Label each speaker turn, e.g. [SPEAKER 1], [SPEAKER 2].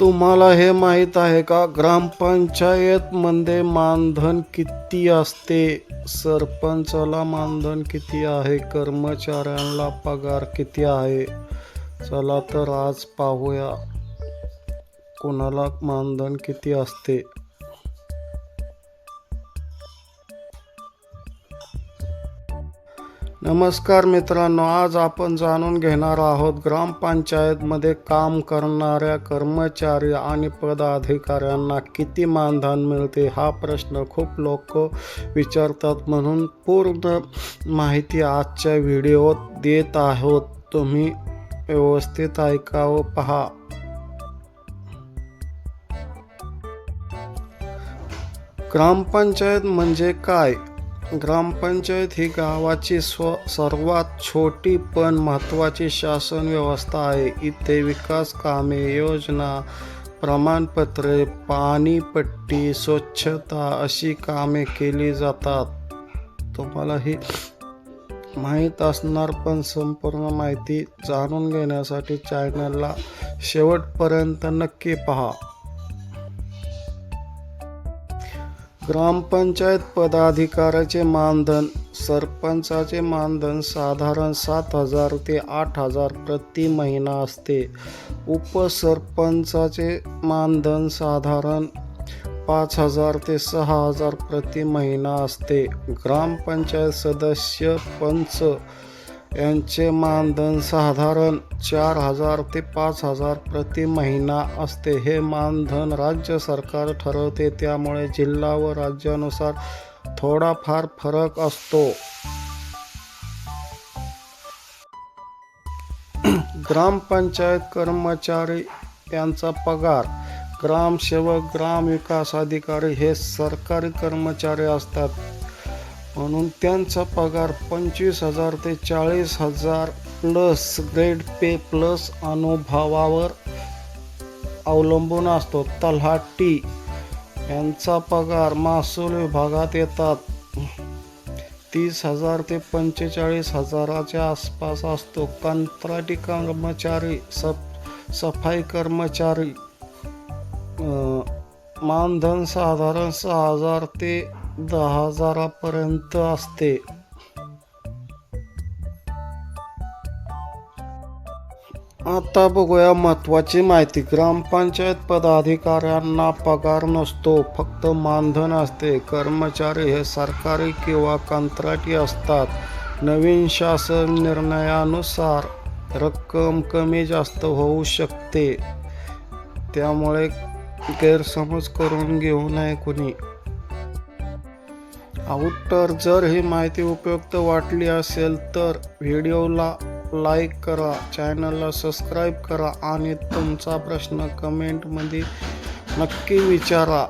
[SPEAKER 1] तुम्हाला हे माहीत आहे का? ग्रामपंचायतमध्ये मानधन किती असते? सरपंचाला मानधन किती आहे? कर्मचाऱ्यांना पगार किती आहे? चला तर आज पाहूया. कोणाला मानधन किती असते? नमस्कार मित्रांनो आज आपण जाणून घेणार आहोत ग्रामपंचायतमध्ये काम करणाऱ्या कर्मचारी आणि पदाधिकाऱ्यांना किती मानधन मिळते हा प्रश्न खूप लोक विचारतात. म्हणून पूर्ण माहिती आजच्या व्हिडिओत देत आहोत. तुम्ही व्यवस्थित ऐकावं पहा. ग्रामपंचायत म्हणजे काय? ग्रामपंचायत ही गावाची स्व सर्वात छोटी पण महत्त्वाची शासन व्यवस्था आहे. इथे विकास कामे योजना प्रमाणपत्रे पाणीपट्टी स्वच्छता अशी कामे केली जातात. तुम्हाला ही माहीत असणार पण संपूर्ण माहिती जाणून घेण्यासाठी चॅनलला शेवटपर्यंत नक्की पहा. ग्रामपंचायत पदाधिकाऱ्याचे मानधन सरपंचाचे मानधन साधारण सात हजार ते आठ हजार प्रति महिना असते. उपसरपंचाचे मानधन साधारण पाच हजार ते सहा हजार प्रति महिना असते. ग्रामपंचायत सदस्य पंच यांचे मानधन साधारण चार हजार ते पाच हजार प्रति महिना असते. हे मानधन राज्य सरकार ठरवते त्यामुळे जिल्हा व राज्यानुसार थोडाफार फरक असतो. ग्रामपंचायत कर्मचारी यांचा पगार. ग्रामसेवक ग्रामविकास अधिकारी हे सरकारी कर्मचारी असतात. म्हणून त्यांचा पगार पंचवीस हजार ते चाळीस हजार प्लस ग्रेड पे प्लस अनुभवावर अवलंबून असतो. तलहाटी यांचा पगार महसूल विभागात येतात. तीस हजार ते पंचेचाळीस हजाराच्या आसपास असतो. कंत्राटी कर्मचारी सफ सफाई कर्मचारी मानधन साधारण सहा हजार ते दहा हजारापर्यंत असते. आता बघूया महत्त्वाची माहिती. ग्रामपंचायत पदाधिकाऱ्यांना पगार नसतो फक्त मानधन असते. कर्मचारी हे सरकारी किंवा कंत्राटी असतात. नवीन शासन निर्णयानुसार रक्कम कमी जास्त होऊ शकते. त्यामुळे गैरसमज करून घेऊ नये कुणी. आउटर जर ही माहिती उपयुक्त वाटली असेल तर व्हिडिओला लाईक करा चॅनलला सबस्क्राईब करा आणि तुमचा प्रश्न कमेंटमध्ये नक्की विचारा.